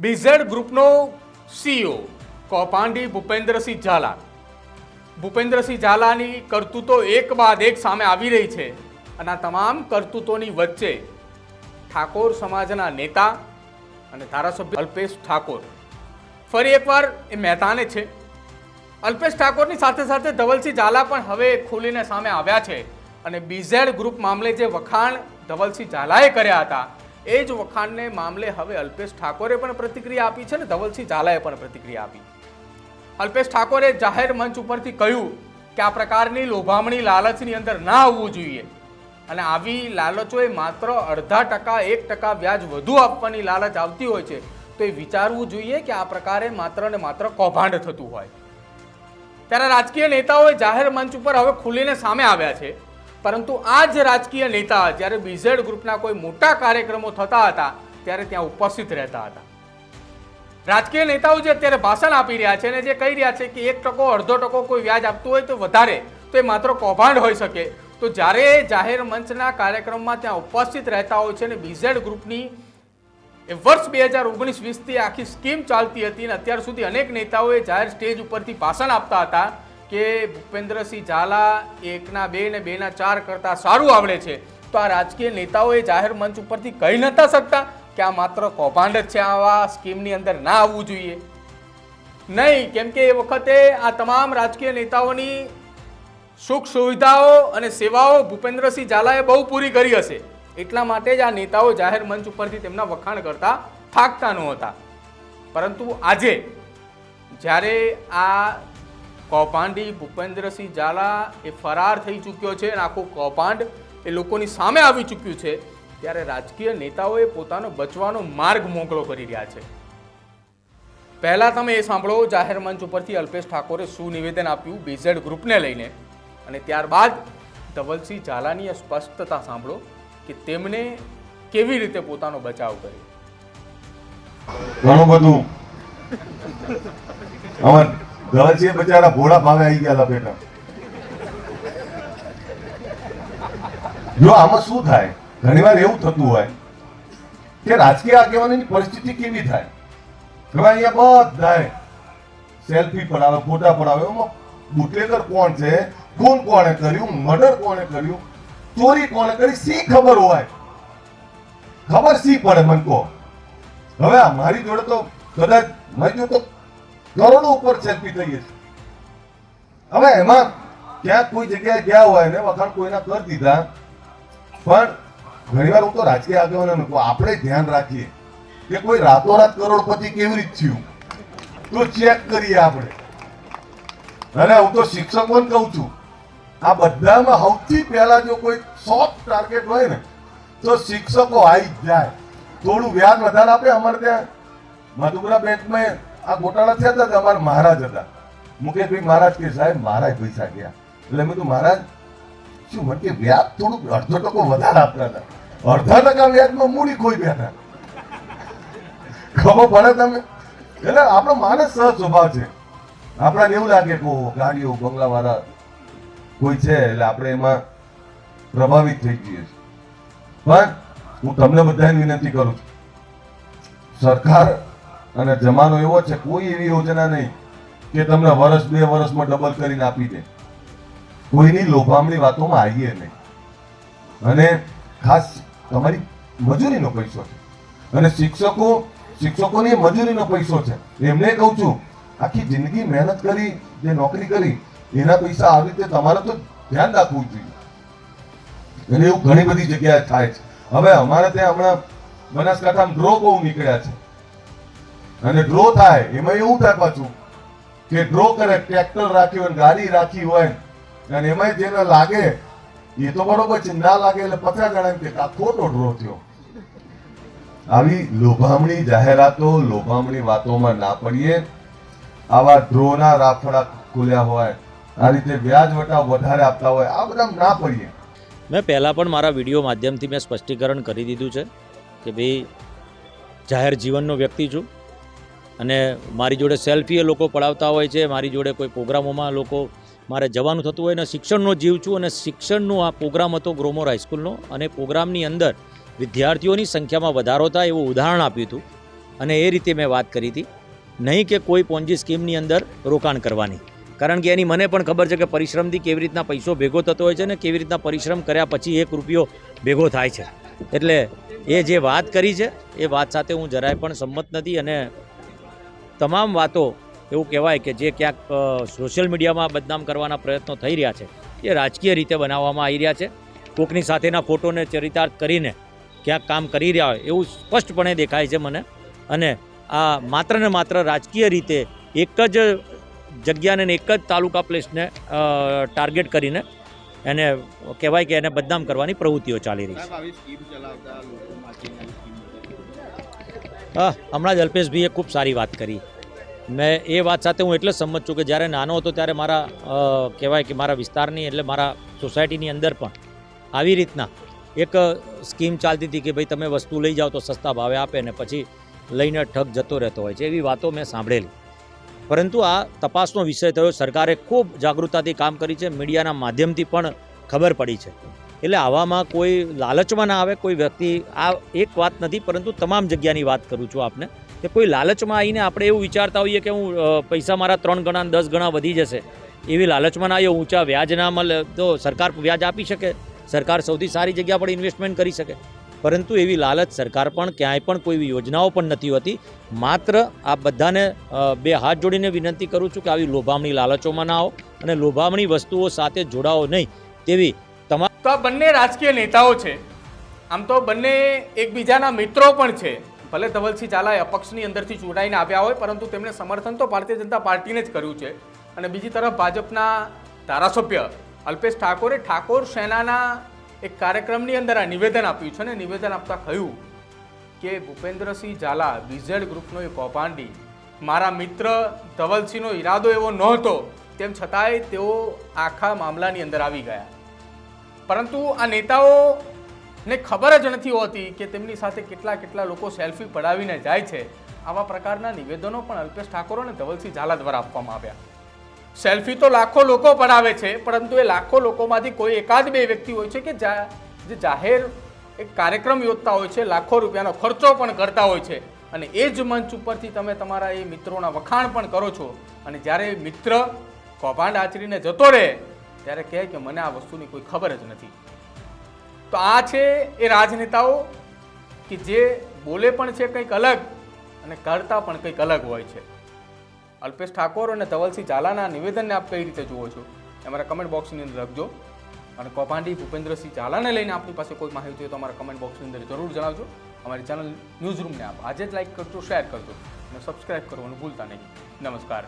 BZ ગ્રુપનો CO કૌભાંડી ભૂપેન્દ્રસિંહ ઝાલા. ભૂપેન્દ્રસિંહ ઝાલાની કરતૂતો એક બાદ એક સામે આવી રહી છે અને આ તમામ કરતૂતોની વચ્ચે ઠાકોર સમાજના નેતા અને ધારાસભ્ય અલ્પેશ ઠાકોર. ફરી એકવાર એ મહેતાને છે. અલ્પેશ ઠાકોરની સાથે સાથે ધવલસિંહ ઝાલા પણ હવે ખુલીને સામે આવ્યા છે અને બીઝેડ ગ્રુપ મામલે જે વખાણ ધવલસિંહ ઝાલાએ કર્યા હતા એ જ વખાણને મામલે હવે અલ્પેશ ઠાકોરે પણ પ્રતિક્રિયા આપી છે ને ધવલસિંહ ઝાલાએ પણ પ્રતિક્રિયા આપી. અલ્પેશ ઠાકોરે જાહેર મંચ ઉપરથી કહ્યું કે આ પ્રકારની લોભામણી લાલચની અંદર ના આવવું જોઈએ. અને આવી લાલચો એ માત્ર અડધા ટકા, એક ટકા વ્યાજ વધુ આપવાની લાલચ આવતી હોય છે, તો એ વિચારવું જોઈએ કે આ પ્રકારે માત્ર ને માત્ર કૌભાંડ થતું હોય. ત્યારે રાજકીય નેતાઓએ જાહેર મંચ ઉપર હવે ખુલીને સામે આવ્યા છે. પરંતુ આ જ રાજકીય નેતા જ્યારે બીઝેડ ગ્રુપના કોઈ મોટા કાર્યક્રમો થતા હતા, ત્યારે ત્યાં ઉપસ્થિત રહેતા હતા. રાજકીય નેતાઓ જે અત્યારે ભાષણ આપી રહ્યા છે અને જે કહી રહ્યા છે કે એક ટકો, અડધો ટકો કોઈ વ્યાજ આપતું હોય તો વધારે, તો એ માત્ર કૌભાંડ હોઈ શકે. તો જ્યારે જાહેર મંચના કાર્યક્રમમાં ત્યાં ઉપસ્થિત રહેતા હોય છે અને બીઝેડ ગ્રુપની એ વર્ષ બે હજાર ઓગણીસ વીસથી આખી સ્કીમ ચાલતી હતી અને અત્યાર સુધી અનેક નેતાઓએ જાહેર સ્ટેજ ઉપરથી ભાષણ આપતા હતા કે ભૂપેન્દ્રસિંહ ઝાલા એકના બે ને બેના ચાર કરતાં સારું આવડે છે. તો આ રાજકીય નેતાઓએ જાહેર મંચ ઉપરથી કહી નતા શકતા કે આ માત્ર કૌભાંડ જ છે આવા સ્કીમની અંદર ના આવવું જોઈએ. નહીં, કેમ કે એ વખતે આ તમામ રાજકીય નેતાઓની સુખ સુવિધાઓ અને સેવાઓ ભૂપેન્દ્રસિંહ ઝાલાએ બહુ પૂરી કરી હશે. એટલા માટે જ આ નેતાઓ જાહેર મંચ ઉપરથી તેમના વખાણ કરતા થાકતા નહોતા. પરંતુ આજે જ્યારે આ કૌભાંડી ભૂપેન્દ્રસિંહ ઝાલા એ ફરાર થઈ ચૂક્યો છે અને આખું કૌભાંડ એ લોકોની સામે આવી ચૂક્યું છે. ત્યારે રાજકીય નેતાઓએ પોતાનો બચવાનો માર્ગ મોકળો કરી રહ્યા છે. પહેલાં તમે એ સાંભળો, જાહેર મંચ ઉપરથી અલ્પેશ ઠાકોરે શું નિવેદન આપ્યું બીઝેડ ગ્રુપને લઈને. અને ત્યારબાદ ધવલસિંહ ઝાલાની એ સ્પષ્ટતા સાંભળો કે તેમણે કેવી રીતે પોતાનો બચાવ કર્યો. ઘણું બધું. અમાર બચારા ભોળા ભાવે આવી ગયા બેટા. જો આમાં શું થાય? ઘણીવાર એવું થતું હોય કે રાજકીય આગેવાનીની પરિસ્થિતિ કેવી થાય? હવે અહીંયા બધાય સેલ્ફી પડાવે, ફોટા પડાવે. એમાં બુટલેગર કોણ છે? ખૂન કોણે કર્યું? મર્ડર કોણે કર્યું? ચોરી કોણે કરી? સી ખબર હોય? ખબર સી પડે મને કહો? હવે મારી જોડે તો કદાચ મારી જોડે તો કરોડો ઉપર સેલ્ફી થઈ છે હવે એમાં ક્યાંક કોઈ જગ્યાએ ગયા હોય ને વખાણ કોઈના કરી દીધા, પણ ઘણીવાર હું તો રાજકીય આગેવાનો કહું, આપણે ધ્યાન રાખીએ કે કોઈ રાતોરાત કરોડપતિ કેવી રીત થયું? તો ચેક કરીએ આપણે. અને હું તો શિક્ષકોને કહું છું, આ બધામાં સૌથી પહેલા જો કોઈ સોફ્ટ ટાર્ગેટ હોય ને, તો શિક્ષકો આવી જ જાય. થોડું વ્યાજ વધારે આપે અમારે ત્યાં. મધુપુરા બેંકમાં આ ગોટાળા થયા હતા અમારા મહારાજ હતા. મુકેશભાઈ મહારાજ કે, સાહેબ, મહારાજ પૈસા ગયા. એટલે મેં કીધું, મહારાજ, શું મને કે વ્યાજ થોડુંક, અડધો ટકો વધારે આપતા હતા. અડધા ટકા વ્યાજમાં મૂડી ખોઈ બેઠા ખબર પડે તમે એટલે આપણો માણસ સહજ સ્વભાવ છે. આપણાને એવું લાગે કે ગાડીઓ બંગલા વાળા કોઈ છે. એટલે આપણે એમાં પ્રભાવિત થઈ જઈએ છીએ. પણ હું તમને બધાને વિનંતી કરું છું. સરકાર અને જમાનો એવો છે, કોઈ એવી યોજના નહીં કે તમને વર્ષ બે વર્ષમાં ડબલ કરીને આપી દે. કોઈની લોભામણી વાતોમાં આવીએ નહીં. અને ખાસ તમારી મજૂરીનો પૈસો છે. અને શિક્ષકો, શિક્ષકોની મજૂરીનો પૈસો છે. એમને કહું છું, આખી જિંદગી મહેનત કરી, જે નોકરી કરી, એના પૈસા આવી રીતે તમારે તો ધ્યાન રાખવું જોઈએ. અને એવું ઘણી બધી જગ્યાએ થાય છે. હવે અમારે ત્યાં હમણાં બનાસકાંઠામાં ડ્રો બહુ નીકળ્યા છે. અને ડ્રો થાય, એમાં એવું થાય પાછું કે ડ્રો કરે ટ્રેક્ટર રાખ્યું હોય ગાડી રાખી હોય અને એમાં જેને લાગે, એ તો બરોબર છે, ના લાગે એટલે પચાસ જણા કે આ ખોટો ડ્રો થયો? આવી લોભામણી જાહેરાતો, લોભામણી વાતોમાં ના પડીએ. આવા ડ્રોના રાફડા ખુલ્યા હોય, આ રીતે વ્યાજ વટા વધારે આપતા હોય, આ બધા ના પડીએ. મેં પહેલાં પણ મારા વીડિયો માધ્યમથી મેં સ્પષ્ટીકરણ કરી દીધું છે કે ભાઈ, જાહેર જીવનનો વ્યક્તિ છું. અને મારી જોડે સેલ્ફી એ લોકો પડાવતા હોય છે, મારી જોડે કોઈ પ્રોગ્રામોમાં લોકો મારે જવાનું થતું હોય અને શિક્ષણનો જીવ છું અને શિક્ષણનો આ પ્રોગ્રામ હતો ગ્રોમોર હાઈસ્કૂલનો અને પ્રોગ્રામની અંદર વિદ્યાર્થીઓની સંખ્યામાં વધારો થાય એવું ઉદાહરણ આપ્યું હતું અને એ રીતે મેં વાત કરી હતી. નહીં કે કોઈ પોન્જી સ્કીમની અંદર રોકાણ કરવાની. કારણ કે એની મને પણ ખબર છે કે પરિશ્રમથી કેવી રીતના પૈસો ભેગો થતો હોય છે ને કેવી રીતના પરિશ્રમ કર્યા પછી એક રૂપિયો ભેગો થાય છે. એટલે એ જે વાત કરી છે, એ વાત સાથે હું જરાય પણ સંમત નથી અને તમામ વાતો એવું કહેવાય કે જે ક્યાંક સોશિયલ મીડિયામાં બદનામ કરવાના પ્રયત્નો થઈ રહ્યા છે એ રાજકીય રીતે બનાવવામાં આવી રહ્યા છે. કોકની સાથેના ફોટોને ચરિતાર્થ કરીને ક્યાંક કામ કરી રહ્યા હોય એવું સ્પષ્ટપણે દેખાય છે મને. અને આ માત્ર ને માત્ર રાજકીય રીતે એક જ જગ્યાને એક જ તાલુકા પ્લેસને ટાર્ગેટ કરીને એને કહેવાય કે એને બદનામ કરવાની પ્રવૃત્તિઓ ચાલી રહી છે. હા હમણાં જ અલ્પેશભાઈએ ખૂબ સારી વાત કરી. મેં એ વાત સાથે હું એટલે સંમત છું કે જ્યારે નાનો હતો ત્યારે મારા કહેવાય કે મારા વિસ્તારની એટલે મારા સોસાયટીની અંદર પણ આવી રીતના એક સ્કીમ ચાલતી હતી કે ભાઈ તમે વસ્તુ લઈ જાઓ તો સસ્તા ભાવે આપે ને પછી લઈને ઠગ જતો રહેતો હોય છે. એવી વાતો મેં સાંભળેલી. પરંતુ આ તપાસનો વિષય થયો. સરકારે ખૂબ જાગૃતતાથી કામ કરી છે. મીડિયાના માધ્યમથી પણ ખબર પડી છે. એટલે આવામાં કોઈ લાલચમાં ના આવે, કોઈ વ્યક્તિ આ એક વાત નથી, પરંતુ તમામ જગ્યાની વાત કરું છું આપને. કે કોઈ લાલચમાં આવીને આપણે એવું વિચારતા હોઈએ કે હું પૈસા મારા ત્રણ ગણા દસ ગણા વધી જશે, એવી લાલચમાં ના આવ્યો ઊંચા વ્યાજ ના મળે તો સરકાર વ્યાજ આપી શકે. સરકાર સૌથી સારી જગ્યા પર ઇન્વેસ્ટમેન્ટ કરી શકે. પરંતુ એવી લાલચ સરકાર પણ ક્યાંય પણ કોઈ યોજનાઓ પણ નથી હોતી. માત્ર આ બધાને બે હાથ જોડીને વિનંતી કરું છું કે આવી લોભામણી લાલચોમાં ના આવો અને લોભામણી વસ્તુઓ સાથે જોડાઓ નહીં. તેવી તમામ તો આ બંને રાજકીય નેતાઓ છે. આમ તો બંને એકબીજાના મિત્રો પણ છે. ભલે ધવલસિંહ ઝાલાએ અપક્ષની અંદરથી ચૂંટાઈને આવ્યા હોય, પરંતુ તેમણે સમર્થન તો ભારતીય જનતા પાર્ટીને જ કર્યું છે. અને બીજી તરફ ભાજપના ધારાસભ્ય અલ્પેશ ઠાકોરે ઠાકોર સેનાના એક કાર્યક્રમની અંદર આ નિવેદન આપ્યું છે અને નિવેદન આપતા કહ્યું કે, ભૂપેન્દ્રસિંહ ઝાલા વિઝેડ ગ્રુપનો એક કૌભાંડી. મારા મિત્ર ધવલસિંહનો ઈરાદો એવો નહોતો, તેમ છતાંય તેઓ આખા મામલાની અંદર આવી ગયા. પરંતુ આ નેતાઓને ખબર જ નથી હોતી કે તેમની સાથે કેટલા કેટલા લોકો સેલ્ફી પડાવીને જાય છે. આવા પ્રકારના નિવેદનો પણ અલ્પેશ ઠાકોર અને ધવલસિંહ ઝાલા દ્વારા આપવામાં આવ્યા. સેલ્ફી તો લાખો લોકો પડાવે છે, પરંતુ એ લાખો લોકોમાંથી કોઈ એકાદ બે વ્યક્તિ હોય છે કે જા- જાહેર એક કાર્યક્રમ યોજતા હોય છે, લાખો રૂપિયાનો ખર્ચો પણ કરતા હોય છે. અને એ જ મંચ ઉપરથી તમે તમારા એ મિત્રોના વખાણ પણ કરો છો. અને જ્યારે મિત્ર કૌભાંડ આચરીને જતો રહે, ત્યારે કહે કે મને આ વસ્તુની કોઈ ખબર જ નથી. તો આ છે એ રાજનેતાઓ કે જે બોલે પણ છે કંઈક અલગ અને કરતા પણ કંઈક અલગ હોય છે. અલ્પેશ ઠાકોર અને ધવલસિંહ ઝાલાના નિવેદનને આપ કઈ રીતે જુઓ છો? એ અમારા કમેન્ટ બોક્સની અંદર લખજો. અને કૌભાંડી ભૂપેન્દ્રસિંહ ઝાલાને લઈને આપની પાસે કોઈ માહિતી હોય તો અમારા કમેન્ટ બોક્સની અંદર જરૂર જણાવજો. અમારી ચેનલ ન્યૂઝ રૂમને આપ આજે જ લાઈક કરજો શેર કરજો. અને સબસ્ક્રાઈબ કરવાનું ભૂલતા નહીં. નમસ્કાર.